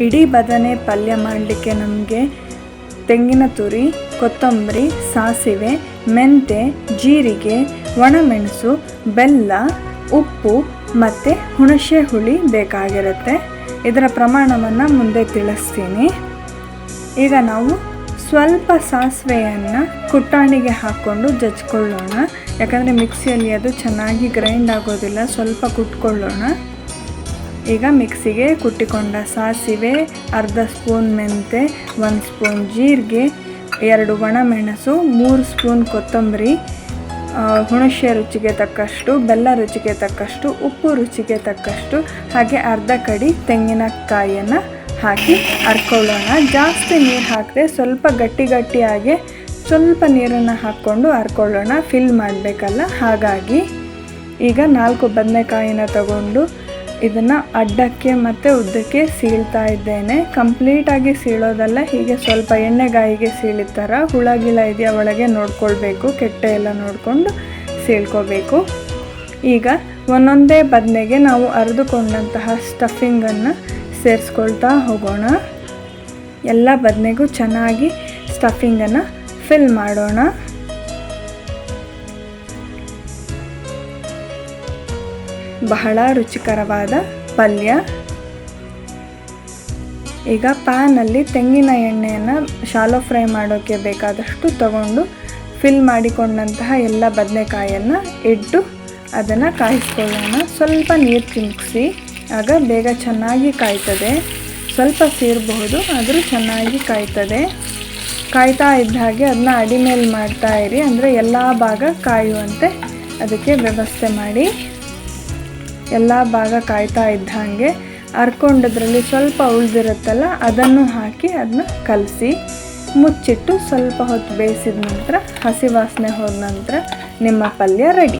ಇಡೀ ಬದನೆ ಪಲ್ಯ ಮಾಡಲಿಕ್ಕೆ ನಮಗೆ ತೆಂಗಿನ ತುರಿ, ಕೊತ್ತಂಬರಿ, ಸಾಸಿವೆ, ಮೆಂತೆ, ಜೀರಿಗೆ, ಒಣಮೆಣಸು, ಬೆಲ್ಲ, ಉಪ್ಪು ಮತ್ತು ಹುಣಸೆ ಹುಳಿ ಬೇಕಾಗಿರುತ್ತೆ. ಇದರ ಪ್ರಮಾಣವನ್ನು ಮುಂದೆ ತಿಳಿಸ್ತೀನಿ. ಈಗ ನಾವು ಸ್ವಲ್ಪ ಸಾಸಿವೆಯನ್ನು ಕುಟ್ಟಾಣಿಗೆ ಹಾಕ್ಕೊಂಡು ಜಜ್ಕೊಳ್ಳೋಣ. ಯಾಕಂದರೆ ಮಿಕ್ಸಿಯಲ್ಲಿ ಅದು ಚೆನ್ನಾಗಿ ಗ್ರೈಂಡ್ ಆಗೋದಿಲ್ಲ, ಸ್ವಲ್ಪ ಕುಟ್ಕೊಳ್ಳೋಣ. ಈಗ ಮಿಕ್ಸಿಗೆ ಕುಟ್ಟಿಕೊಂಡ ಸಾಸಿವೆ, ಅರ್ಧ ಸ್ಪೂನ್ ಮೆಂತೆ, ಒಂದು ಸ್ಪೂನ್ ಜೀರಿಗೆ, ಎರಡು ಒಣಮೆಣಸು, ಮೂರು ಸ್ಪೂನ್ ಕೊತ್ತಂಬರಿ ಹುಣಸೆ ರುಚಿಗೆ ತಕ್ಕಷ್ಟು, ಬೆಲ್ಲ ರುಚಿಗೆ ತಕ್ಕಷ್ಟು, ಉಪ್ಪು ರುಚಿಗೆ ತಕ್ಕಷ್ಟು, ಹಾಗೆ ಅರ್ಧ ಕಡಿ ತೆಂಗಿನಕಾಯಿಯನ್ನು ಹಾಕಿ ಹರ್ಕೊಳ್ಳೋಣ ಜಾಸ್ತಿ ನೀರು ಹಾಕದೆ ಸ್ವಲ್ಪ ಗಟ್ಟಿ ಗಟ್ಟಿಯಾಗಿ ಸ್ವಲ್ಪ ನೀರನ್ನು ಹಾಕ್ಕೊಂಡು ಹರ್ಕೊಳ್ಳೋಣ ಫಿಲ್ ಮಾಡಬೇಕಲ್ಲ? ಹಾಗಾಗಿ ಈಗ ನಾಲ್ಕು ಬದನೆಕಾಯಿನ ತಗೊಂಡು ಇದನ್ನು ಅಡ್ಡಕ್ಕೆ ಮತ್ತು ಉದ್ದಕ್ಕೆ ಸೀಳ್ತಾ ಇದ್ದೇನೆ. ಕಂಪ್ಲೀಟಾಗಿ ಸೀಳೋದಲ್ಲ, ಹೀಗೆ ಸ್ವಲ್ಪ ಎಣ್ಣೆಗಾಯಿಗೆ ಸೀಳಿದ ಥರ ಹುಳ ಗಿಳ ಇದೆಯಾ ಒಳಗೆ ನೋಡ್ಕೊಳ್ಬೇಕು, ಕೆಟ್ಟೆ ಎಲ್ಲ ನೋಡಿಕೊಂಡು ಸೀಳ್ಕೋಬೇಕು. ಈಗ ಒಂದೊಂದೇ ಬದನೆಗೆ ನಾವು ಅರಿದುಕೊಂಡಂತಹ ಸ್ಟಫಿಂಗನ್ನು ಸೇರಿಸ್ಕೊಳ್ತಾ ಹೋಗೋಣ. ಎಲ್ಲ ಬದನೆಗೂ ಚೆನ್ನಾಗಿ ಸ್ಟಫಿಂಗನ್ನು ಫಿಲ್ ಮಾಡೋಣ. ಬಹಳ ರುಚಿಕರವಾದ ಪಲ್ಯ. ಈಗ ಪ್ಯಾನಲ್ಲಿ ತೆಂಗಿನ ಎಣ್ಣೆಯನ್ನು ಶಾಲೋ ಫ್ರೈ ಮಾಡೋಕ್ಕೆ ಬೇಕಾದಷ್ಟು ತಗೊಂಡು ಫಿಲ್ ಮಾಡಿಕೊಂಡಂತಹ ಎಲ್ಲ ಬದನೆಕಾಯನ್ನು ಇಟ್ಟು ಅದನ್ನು ಕಾಯಿಸ್ಕೊಳ್ಳೋಣ. ಸ್ವಲ್ಪ ನೀರು ಚಿಮುಕಿಸಿ ಆಗ ಬೇಗ ಚೆನ್ನಾಗಿ ಕಾಯ್ತದೆ. ಸ್ವಲ್ಪ ಸೇರಬಹುದು, ಆದರೂ ಚೆನ್ನಾಗಿ ಕಾಯ್ತದೆ. ಕಾಯ್ತಾ ಇದ್ದ ಹಾಗೆ ಅದನ್ನ ಅಡಿ ಮೇಲೆ ಮಾಡ್ತಾ ಇರಿ. ಅಂದರೆ ಎಲ್ಲ ಭಾಗ ಕಾಯುವಂತೆ ಅದಕ್ಕೆ ವ್ಯವಸ್ಥೆ ಮಾಡಿ. ಎಲ್ಲ ಭಾಗ ಕಾಯ್ತಾ ಇದ್ದ ಹಾಗೆ ಹರ್ಕೊಂಡದ್ರಲ್ಲಿ ಸ್ವಲ್ಪ ಉಳಿದಿರುತ್ತಲ್ಲ, ಅದನ್ನು ಹಾಕಿ ಅದನ್ನ ಕಲಸಿ ಮುಚ್ಚಿಟ್ಟು ಸ್ವಲ್ಪ ಹೊತ್ತು ಬೇಯಿಸಿದ ನಂತರ ಹಸಿ ವಾಸನೆ ಹೋದ ನಂತರ ನಿಮ್ಮ ಪಲ್ಯ ರೆಡಿ